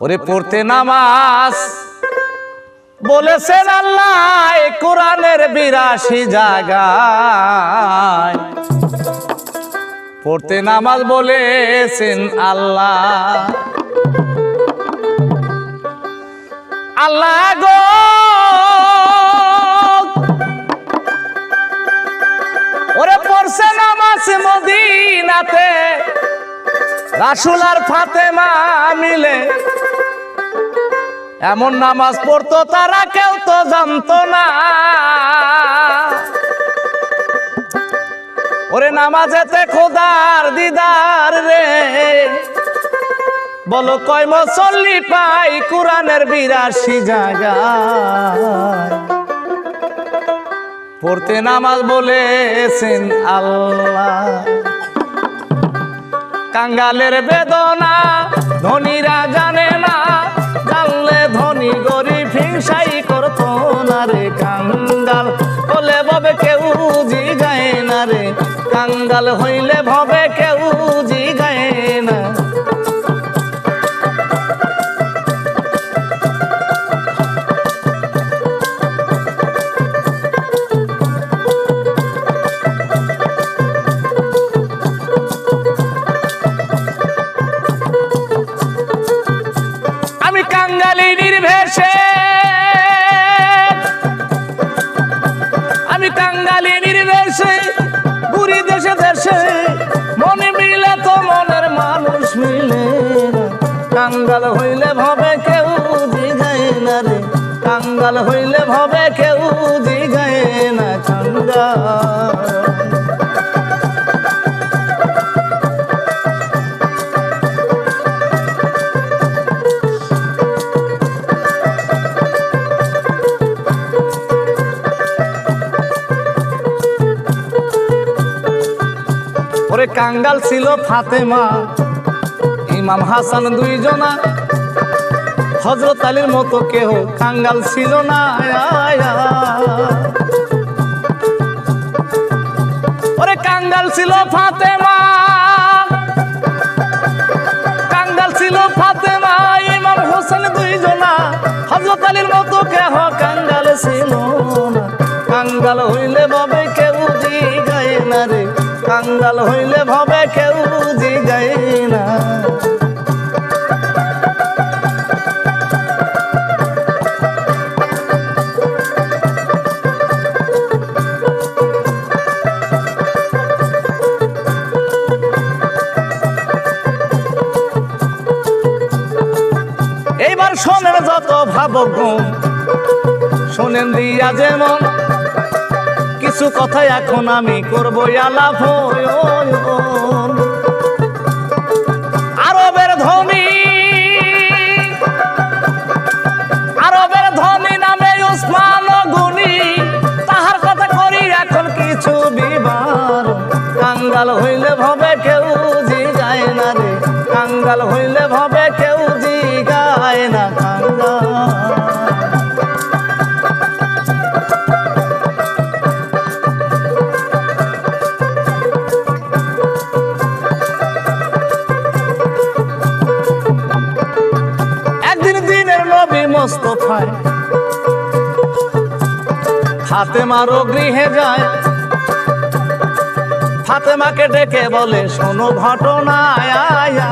ওরে পড়তে নামাজ। বলেছেন আল্লাহ কোরআনের বিরাশি জায়গায়। পড়তে নামাজ বলেছেন আল্লাহ। আল্লাহ গো, ওরে পড়ছে নামাজ মদিনাতে। রাসুল আর ফাতেমা মিলে এমন নামাজ পড়তো, তারা কেউ তো জানতো না। ওরে নামাজেতে খোদার দিদার রে। বলো, কয় মুসল্লি পাই কোরআনের বিরাশি জায়গা? পড়তে নামাজ বলেছেন আল্লাহ। কাঙ্গালের বেদনা ধনীরা জানে না। ধনী গরিব, হিংসাই করতো না রে কাঙ্গাল। হলে ভবে কেউ জিগায় না রে। কাঙ্গাল হইলে ভবে কেউ না। কাঙ্গাল হইলে ভবে কেউ জিগায় না রে। কাঙ্গাল হইলে ভবে কেউ জিগায় না কাঙ্গাল। ওরে কাঙ্গাল ছিল ফাতেমা। ইমাম হাসান দুইজনা। হজরত আলীর মতো কেহ কাঙ্গাল ছিল না। ওরে কাঙ্গাল ছিল ফাতেমা। কাঙ্গাল ছিল ফাতেমা, ইমাম হোসেন দুইজনা। হজরত আলীর মতো কেহ কাঙ্গাল ছিল না। কাঙ্গাল হইলে ভবে কেউ জিগায় না রে। কাঙ্গাল হইলে ভবে কেউ জিগায় না। এইবার শোনেন যত ভাবক শোনেন দিয়া যেমন কিছু কথা এখন আমি করব আলাপ আরবের ধনী আরবের ধনী নামে উসমান গুনি তাহার কথা করি এখন কিছু বিবার। কাঙ্গাল হইলে ভবে কেউ জি যায় না রে। কাঙ্গাল হইলে ফাতেমারও গৃহে যায়। ফাতেমাকে ডেকে বলে, শোনো ঘটনা আয়া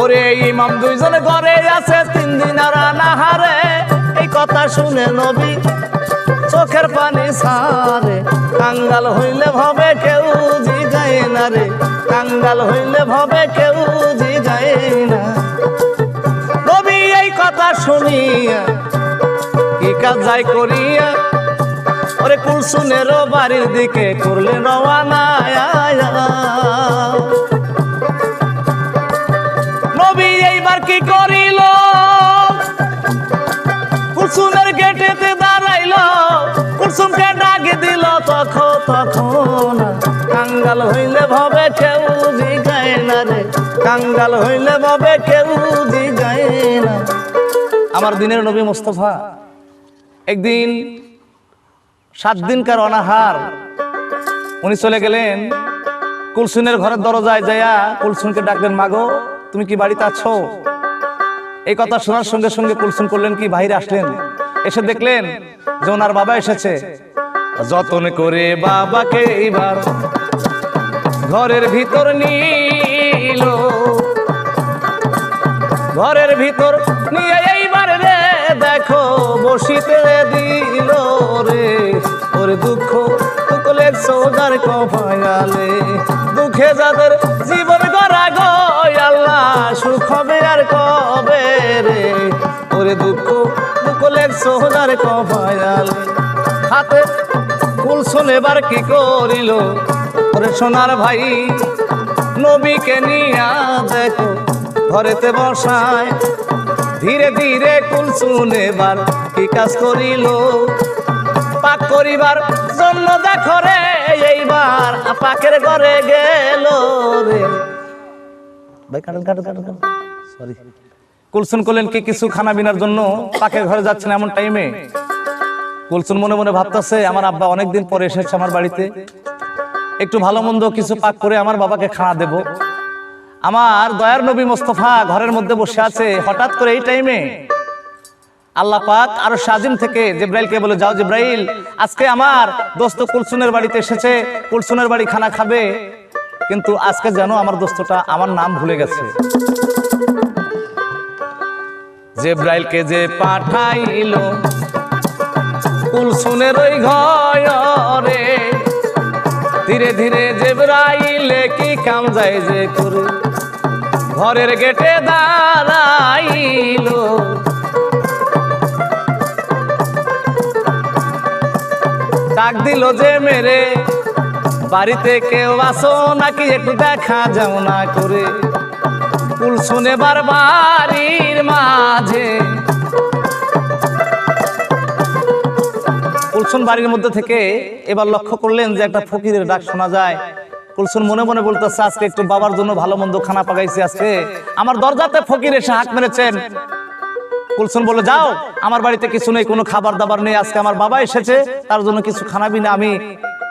ওরে ইমাম দুইজন ঘরে আছে, তিন দিন আর আনাহারে। এই কথা শুনে নবী চোখের পানি সারে। কাঙ্গাল হইলে ভবে কেউ জিগায় না রে। কাঙ্গাল হইলে ভবে কেউ জিগায় না। নবী এই কথা শুনিয়া কি কাজ যাই করিয়া, ওরে কুলসুনেরও বাড়ির দিকে করলে রওয়ানা নবী এইবার কি করিল? কুলসুমের গেটেতে দাঁড়াইল, কুলসুমকে ডাকে দিল তখন তখন কাঙ্গাল হইলে ভবে কেউ জিগায় না রে, কাঙ্গাল হইলে ভবে কেউ জিগায় না। আমার দিনের নবী মোস্তফা একদিন সাত দিনকার অনাহার, উনি চলে গেলেন। কুলসুনের ঘরের দরজায় যাইয়া কুলসুনকে ডাকলেন, মাগো, তুমি কি বাড়িতে আছো? এই কথা শোনার সঙ্গে সঙ্গে কুলসুন করলেন কি বাইরে আসলেন। এসে দেখলেন যে ওনার বাবা এসেছে। যতন করে বাবাকে এইবার ঘরের ভিতর নিল। ঘরের ভিতর নিয়ে দেখো বসিতে দিল রে। ওরে দুঃখ তুকলে সোজার কপায়ালে। দুঃখে যাদের জীবন গড়া গয় আল্লাহ, সুখ হবে আর কবে রে? ওরে দুঃখ তুকলে সোজার কপায়ালে। হাতে ফুল এবার কি করিল? ওরে সোনার ভাই, নবীকে নিয়া দেখো, ঘরেতে বসায় ধীরে ধীরে কুলসুন এবার, কি কাজ করিল? পাক করিবার জন্য দেখো রে, এইবার পাকের ঘরে গেল রে। ভাই, কাটুন কাটুন কাটুন সরি কুলসুন করলেন কি কিছু খানা বিনার জন্য? পাকের ঘরে যাচ্ছেন এমন টাইমে কুলসুন মনে মনে ভাবতেছে, আমার আব্বা অনেকদিন পরে এসেছে আমার বাড়িতে। একটু ভালো মন্দ কিছু পাক করে আমার বাবাকে খানা দেব। আমার দয়ার নবী মোস্তফা ঘরের মধ্যে বসে আছে হঠাৎ করে এই টাইমে। আল্লাহ পাক আরও সাজিম থেকে জিব্রাইলকে বলে, যাও জিব্রাইল, আজকে আমার দোস্ত কুলসুনের বাড়িতে এসেছে কুলসুনের বাড়ি খানা খাবে। কিন্তু আজকে যেন আমার দোস্তটা আমার নাম ভুলে গেছে। জেব্রাইলকে যে পাঠাইলো কুলসুনের ওই ঘরে ধীরে ধীরে জেবরাইলে কি কাম যায় যে করে? ঘরের গেটে দাঁড়াইলো। ডাক দিল যে, মেরে, বাড়িতে কেউ আসো নাকি? একটু দেখা যাও না করে। কুল শুনে বার বাড়ির মাঝে কুলসুন বাড়ির মধ্যে থেকে এবার লক্ষ্য করলেন যে একটা ফকিরের ডাক শোনা যায়। কুলসুন মনে মনে বলতেছে, আজকে একটু বাবার জন্য ভালো মন্দ খানা পাকাইছি আজকে। আমার দরজাতে ফকির এসে হাত মেরেছেন। কুলসুন বলে যাও, আমার বাড়িতে কিছু নেই, কোনো খাবার দাবার নেই। আজকে আমার বাবা এসেছে, তার জন্য কিছু খানা বিনা আমি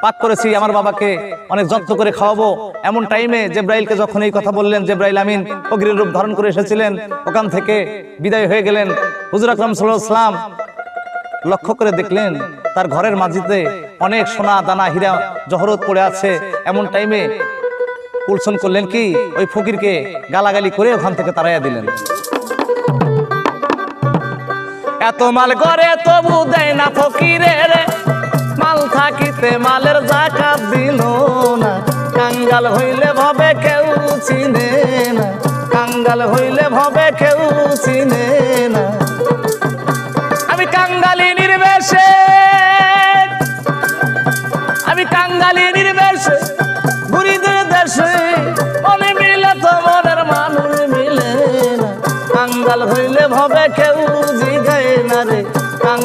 পাক করেছি, আমার বাবাকে অনেক যত্ন করে খাওয়াবো। এমন টাইমে জেব্রাইলকে যখন এই কথা বললেন, জেব্রাইল আমিন ফকিরের রূপ ধারণ করে এসেছিলেন, ওখান থেকে বিদায় হয়ে গেলেন। হুজুর আকরাম সাল্লাম লক্ষ্য করে দেখলেন, তার ঘরের মাঝিতে অনেক সোনা, দানা, হীরা, জহরত পড়ে আছে। এমন টাইমে কুলসন করলেন কি, ওই ফকিরকে গালাগালি করে ওখান থেকে তাড়াইয়া দিলেন। এত মাল করে তবু দেয় না ফকিরের, মাল থাকিতে মালের জাকাত দিল না। কাঙ্গাল হইলে ভবে কেউ চিনে না, কাঙ্গাল হইলে ভবে কেউ চিনে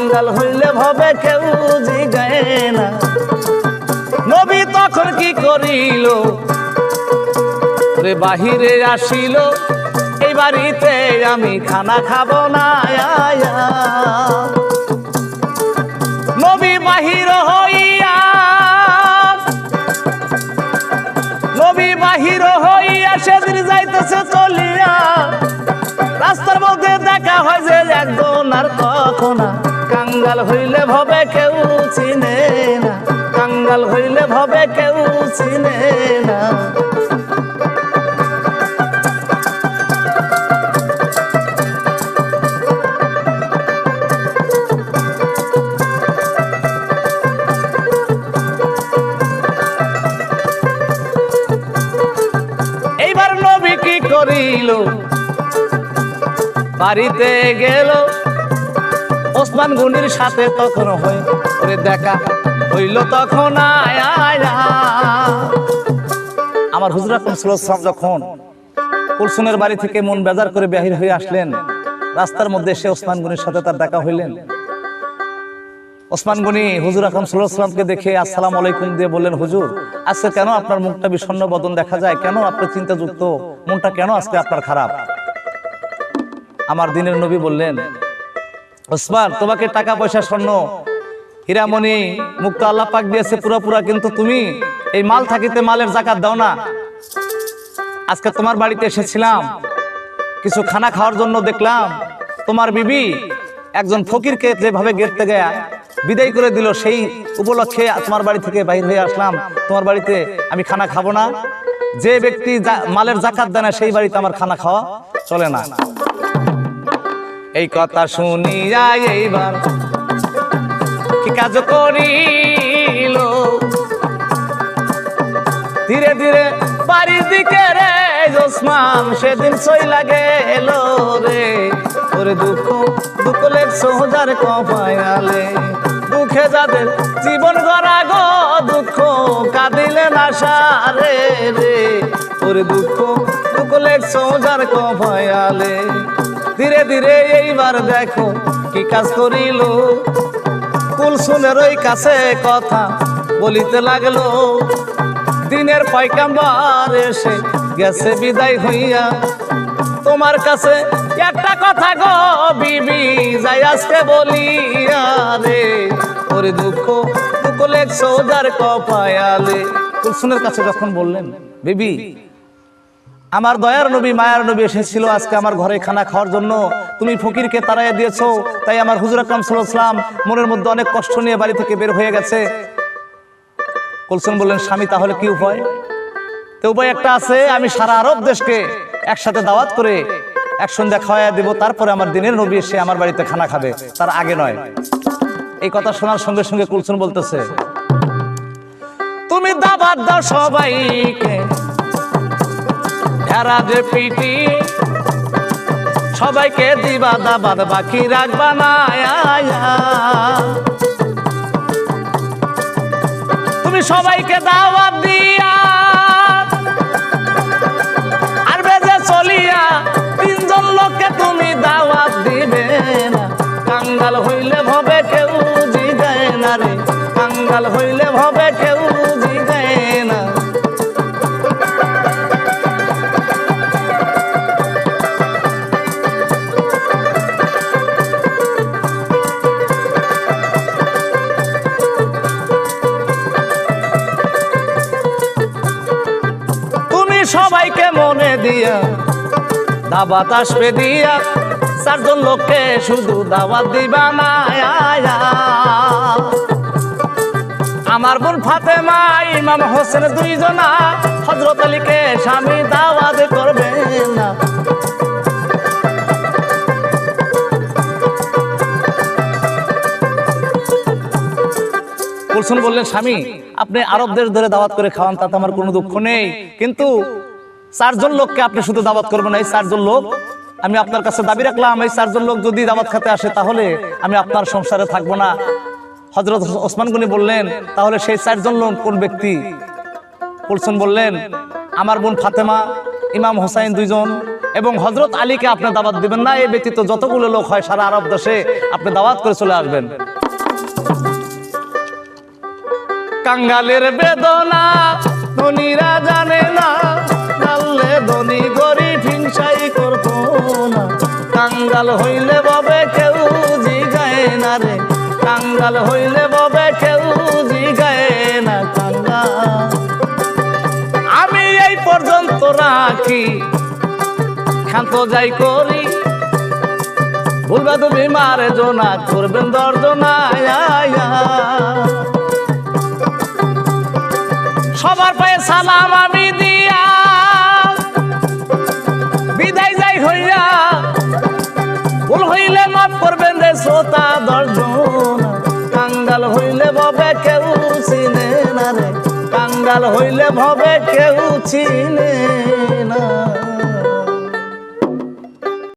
কাঙ্গাল হইলে ভবে কেউ জিগায় না। নবী তখন কি করিল? রে বাহিরে আসিল, এই বাড়িতে আমি খানা খাব না। নবী বাহির হইয়া, নবী বাহির হইয়া সেদিন যাইতেছে চলিয়া। রাস্তার মধ্যে দেখা হয় যে একজন আর তখন কাঙ্গাল হইলে ভবে কেউ চিনে না। কাঙ্গাল হইলে ভবে কেউ চিনে না। বাড়িতে গেল ওসমান গুনির সাথে তখন হই ওরে দেখা হইল তখন। আমার হুজুর সাল্লাল্লাহু আলাইহি যখন কুলসুনের বাড়ি থেকে মন বেজার করে বাহির হয়ে আসলেন, রাস্তার মধ্যে এসে ওসমান গুনির সাথে তার দেখা হইলেন। ওসমান গনি হুজুর আলাইহি ওয়াসাল্লামকে দেখে আসসালাম আলাইকুম দিয়ে বললেন, হুজুর, আজকে কেন আপনার মুখটা বিষণ্ণ বদন দেখা যায়? কেন আপনি চিন্তাযুক্ত? মনটা কেন আজকে আপনার খারাপ? আমার দিনের নবী বললেন ওসমান, তোমাকে টাকা পয়সা স্বর্ণ। হীরামণি, মুক্ত আল্লাহ পাক দিয়েছে পুরা পুরা, কিন্তু তুমি এই মাল থাকিতে মালের জাকাত দাও না। আজকে তোমার বাড়িতে এসেছিলাম, কিছু খানা খাওয়ার জন্য দেখলাম, তোমার বিবি একজন ফকিরকে যেভাবে গেট থেকে বিদায় করে দিল, সেই উপলক্ষে তোমার বাড়ি থেকে বাইর হয়ে আসলাম। তোমার বাড়িতে আমি খানা খাব না। যে ব্যক্তি মালের জাকাত দেয় না, সেই বাড়িতে আমার খানা খাওয়া চলে না। এই কথা শুনিয়া এইবার। কি কাজ করিল? ধীরে ধীরে বাড়ির দিকে রে জোসমান সেদিন সই লাগে এলো রে। ওরে দুঃখ দুঃখ লেখ সোজার কপায়ালে দুঃখে যাদের জীবন গড়া গো দুঃখ, কাঁদিলে না সারে রে। ওরে দুঃখ দুঃখ লেখ সোজার কপায়ালে ধীরে ধীরে এইবার দেখো কি কাজ করিল। কুলসুনের ওই কাছে কথা বলিতে লাগল। দিনের পয়কাম্বার এসে গেছে বিদায় হইয়া। তোমার কাছে একটা কথা গো বিবি, যাই আজকে বলিয়া রে। ওরে দুঃখ দুঃখ লেখ সৌদার কপায়ালে। কুলসুনের কাছে যখন বললেন, বিবি আমার দয়ার নবী, মায়ার নবী এসেছিল আজকে আমার ঘরে খানা খাওয়ার জন্য। তুমি ফকিরকে তাড়াইয়া দিয়েছ, তাই আমার হুজুর আকরাম সাল্লাম মনের মধ্যে অনেক কষ্ট নিয়ে বাড়ি থেকে বের হয়ে গেছে। কুলসুম বললেন, স্বামী, তাহলে কি উপায়? তো উপায় একটা আছে, আমি সারা আরব দেশকে একসাথে দাওয়াত করে এক সন্ধ্যা খাওয়াইয়া দেবো, তারপরে আমার দিনের নবী এসে আমার বাড়িতে খানা খাবে। তার আগে নয়। এই কথা শোনার সঙ্গে সঙ্গে কুলসুম বলতেছে, তুমি দাবাত দাও সবাইকে ভেড়া যে পিটি, সবাইকে দিবা দাবাত, বাকি রাখবা না তুমি সবাইকে দাওয়াত দিয়া আর বেজে চলিয়া তিনজন লোককে তুমি দাওয়াত দিবে না। কাঙ্গাল হইলে ভবে কেউ জিগায় না রে, কাঙ্গাল হইলে ভবে কেউ দাবাত আসবে দিয়া, চারজন লোককে শুধু দাওয়াত দিবা না আমার বোন ফাতেমা, ইমাম হোসেন দুইজনা হজরত আলীকে স্বামী দাওয়াত করবে না। কুলসুম বললেন, স্বামী, আপনি আরব দেশ ধরে দাওয়াত করে খাওয়ান, তাতে আমার কোনো দুঃখ নেই। কিন্তু চারজন লোককে আপনি শুধু দাওয়াত করবেন, এই চারজন লোক, আমি আপনার কাছে দাবি রাখলাম, এই চারজন লোক যদি দাওয়াত খেতে আসে তাহলে আমি আপনার সংসারে থাকব না। হজরত ওসমান গনি বললেন, তাহলে সেই চারজন লোক কোন ব্যক্তি? কুলসুম বললেন, আমার বোন ফাতেমা, ইমাম হোসাইন দুইজন, এবং হজরত আলীকে আপনি দাওয়াত দিবেন না এই ব্যতীত যতগুলো লোক হয় সারা আরব দেশে আপনি দাওয়াত করে চলে আসবেন। কাঙ্গালের বেদনা ধনীরা জানে না। কাঙ্গাল হইলে ববে কেউ জিগায় না রে। কাঙ্গাল হইলে ববে কেউ জিগায় না কাঙ্গাল। আমি এই পর্যন্ত রাখি, ক্ষান্ত যাই করি। ভুলবা তুমি মারে জোনা করবেন দর্জনা সবার কাল হইলে ভবে কেউ চিনে না।